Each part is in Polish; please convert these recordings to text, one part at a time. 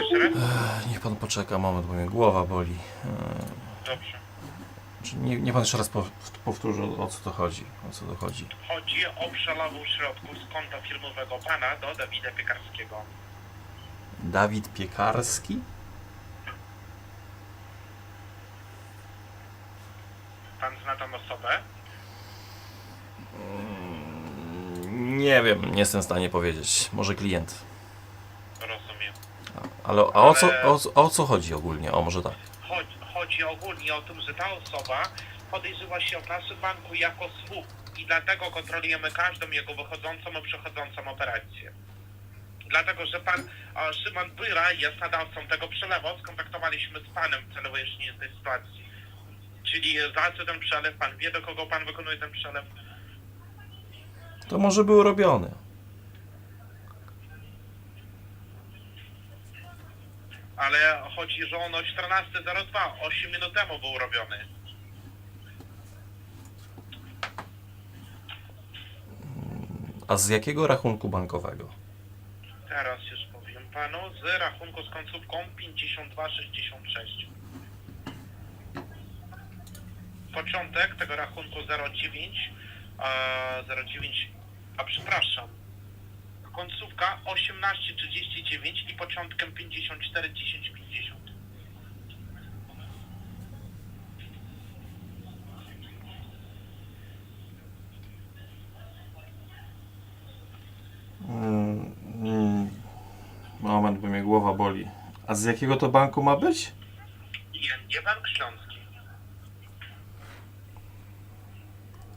Jeszcze raz? Ech, Niech pan poczeka moment, bo mnie głowa boli. Dobrze. Czy nie, nie pan jeszcze raz pow- powtórzy o, co to chodzi? O co to chodzi? Chodzi o przelewę środków z konta firmowego pana do Dawida Piekarskiego. Dawid Piekarski? Pan zna tą osobę? Mm, Nie wiem, nie jestem w stanie powiedzieć. Może klient. Ale a o co, o, co- o co chodzi ogólnie? O, może tak. Chodzi, chodzi ogólnie o tym, że ta osoba podejrzewa się w naszym banku jako słup i dlatego kontrolujemy każdą jego wychodzącą i przechodzącą operację. Dlatego, że pan e, Szymon Byra jest nadawcą tego przelewu, skontaktowaliśmy z panem w celu wyjaśnienia tej sytuacji. Czyli za co ten przelew, pan wie do kogo pan wykonuje ten przelew? To może był robiony. Ale chodzi, że on o 14.02, 8 minut temu był robiony. A z jakiego rachunku bankowego? Teraz już powiem panu, z rachunku z końcówką 5266. Początek tego rachunku 09, a 09, a przepraszam, końcówka 1839 i początkiem 54 10 50. Mm, mm, moment, bo mnie głowa boli. A z jakiego to banku ma być? ING Bank Śląski.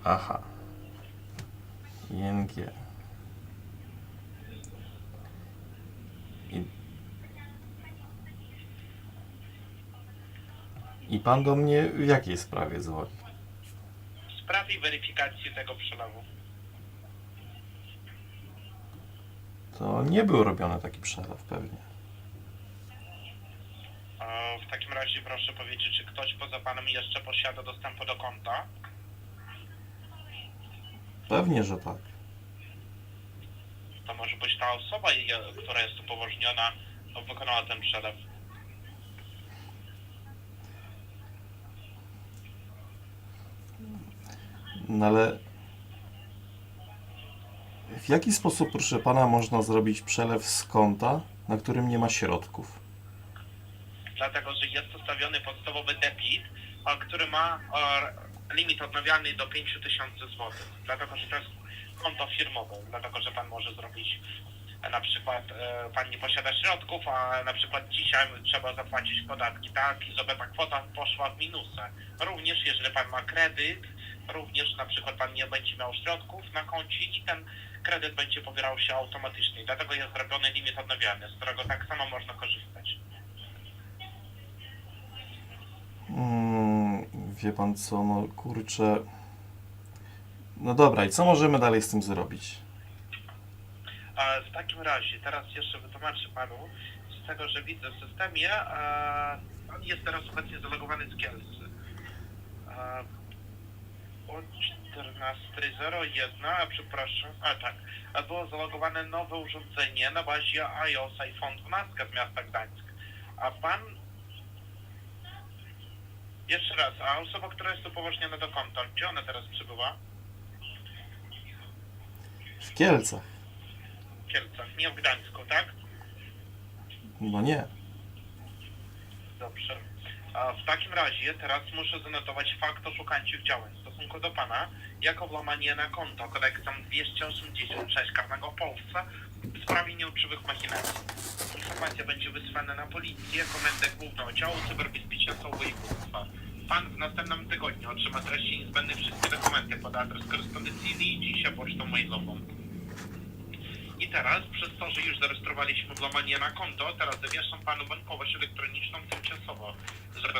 Aha. ING. I, I pan do mnie w jakiej sprawie dzwoni? W sprawie weryfikacji tego przelewu. To nie był robiony taki przelew pewnie. E, W takim razie proszę powiedzieć, czy ktoś poza panem jeszcze posiada dostępu do konta? Pewnie, że tak. To może być ta osoba, je- która jest upoważniona, wykonała ten przelew. No ale w jaki sposób, proszę pana, można zrobić przelew z konta, na którym nie ma środków? Dlatego, że jest ustawiony podstawowy debit, a, który ma limit odnawialny do 5000 zł. Dlatego, że to jest konto firmowe. Dlatego, że pan może zrobić e, na przykład, e, pan nie posiada środków, a na przykład dzisiaj trzeba zapłacić podatki, tak? I żeby ta kwota poszła w minusy. Również jeżeli pan ma kredyt, również na przykład pan nie będzie miał środków na koncie i ten kredyt będzie pobierał się automatycznie. Dlatego jest zrobiony limit odnawialny, z którego tak samo można korzystać. Mm, wie pan co, no kurczę. No dobra, i co możemy dalej z tym zrobić? W takim razie, teraz jeszcze wytłumaczę panu, z tego, że widzę w systemie, a, pan jest teraz obecnie zalogowany z Kielcy. O 14.01, a przepraszam, a tak, a było zalogowane nowe urządzenie na bazie iOS iPhone 12 z miasta Gdańsk. A pan... Jeszcze raz, a osoba, która jest upoważniona do konta, gdzie ona teraz przebywa? W Kielcach. W Kielcach, nie w Gdańsku, tak? No nie. Dobrze. W takim razie teraz muszę zanotować fakt oszukańczych działań w stosunku do Pana jako włamanie na konto kodeksem 286 karnego Polsce w sprawie nieuczciwych machinacji. Informacja będzie wysłana na policję, komendę główną oddziału cyberbezpieczeństwa województwa. Pan w następnym tygodniu otrzyma treści niezbędne wszystkie dokumenty pod adres korespondencyjny i dzisiaj pocztą mailową. I teraz, przez to, że już zarejestrowaliśmy włamanie na konto, teraz zawieszam panu bankowość elektroniczną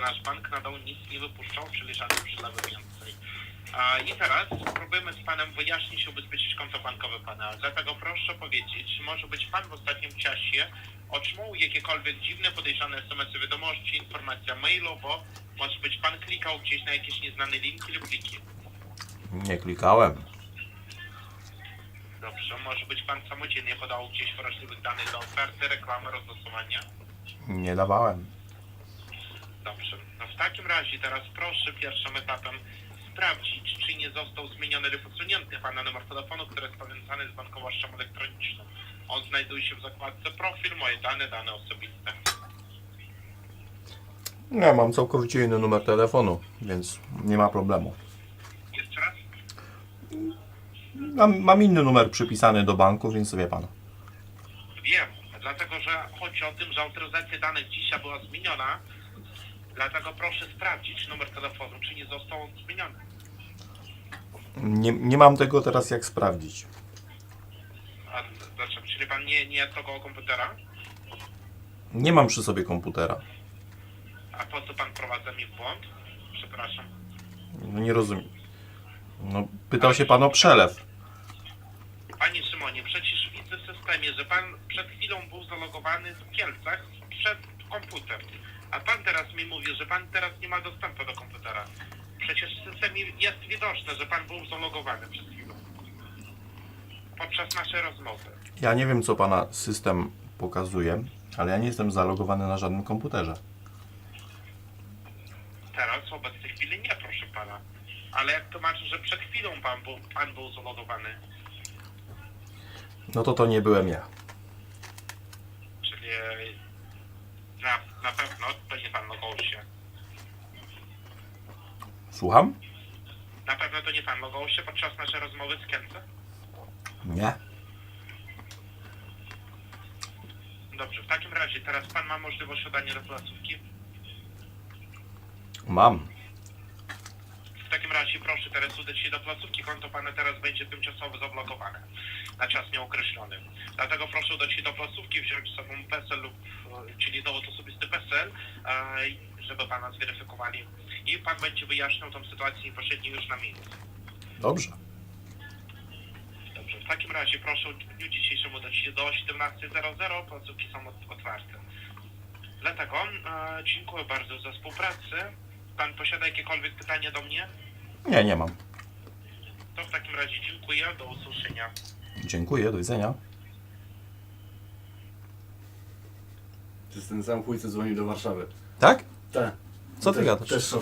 nasz bank nadal nic nie wypuszczał, czyli żadnych przelewów więcej. I teraz spróbujemy z panem wyjaśnić i ubezpieczyć konto bankowe pana. Dlatego proszę powiedzieć, może być pan w ostatnim czasie otrzymał jakiekolwiek dziwne, podejrzane SMS-y wiadomości, informacja mailowo, może być pan klikał gdzieś na jakieś nieznane linki lub pliki. Nie klikałem. Dobrze, może być pan samodzielnie podał gdzieś wrażliwych danych do oferty, reklamy, rozlosowania. Nie dawałem. Dobrze. No w takim razie teraz proszę pierwszym etapem sprawdzić, czy nie został zmieniony lub usunięty Pana numer telefonu, który jest powiązany z bankowością elektroniczną. On znajduje się w zakładce profil, moje dane, dane osobiste. Ja mam całkowicie inny numer telefonu, więc nie ma problemu. Jeszcze raz? Mam, mam inny numer przypisany do banku, więc wie pan. Wiem, dlatego że chodzi o tym, że autoryzacja danych dzisiaj była zmieniona, dlatego proszę sprawdzić numer telefonu, czy nie został on zmieniony. Nie, nie mam tego teraz jak sprawdzić. A, znaczy, czyli Pan nie, nie tego komputera? Nie mam przy sobie komputera. A po co Pan prowadza mi w błąd? Przepraszam. No nie rozumiem. No, pytał się pan o przelew. Panie Szymonie, przecież widzę w systemie, że pan przed chwilą był zalogowany w Kielcach przed komputer. A pan teraz mi mówi, że pan teraz nie ma dostępu do komputera. Przecież w systemie jest widoczne, że pan był zalogowany przed chwilą. Podczas naszej rozmowy. Ja nie wiem, co pana system pokazuje, ale ja nie jestem zalogowany na żadnym komputerze. Teraz w obecnej chwili nie, proszę pana. Ale jak tłumaczę, że przed chwilą pan był, pan był zalogowany, No to to nie byłem ja. czyli na, na pewno to nie pan logował się. Słucham? Na pewno to nie pan logował się podczas naszej rozmowy z Kielce? Nie. Dobrze, w takim razie teraz pan ma możliwość oddania do placówki. Mam. W takim razie proszę teraz udać się do placówki, konto pana teraz będzie tymczasowo zablokowane na czas nieokreślony. Dlatego proszę udać się do placówki, wziąć z sobą PESEL lub, e, czyli dowód osobisty PESEL, e, żeby pana zweryfikowali i pan będzie wyjaśniał tą sytuację niepośrednio już na miejscu. Dobrze. Dobrze, w takim razie proszę w dniu dzisiejszym udać się do 17.00, placówki są ot- otwarte. Dlatego e, dziękuję bardzo za współpracę. Pan posiada jakiekolwiek pytania do mnie? Nie, nie mam. To w takim razie dziękuję, do usłyszenia. Dziękuję, do widzenia. To jest ten sam chuj, co dzwonił do Warszawy. Tak? Tak. Co ty gadasz? Też.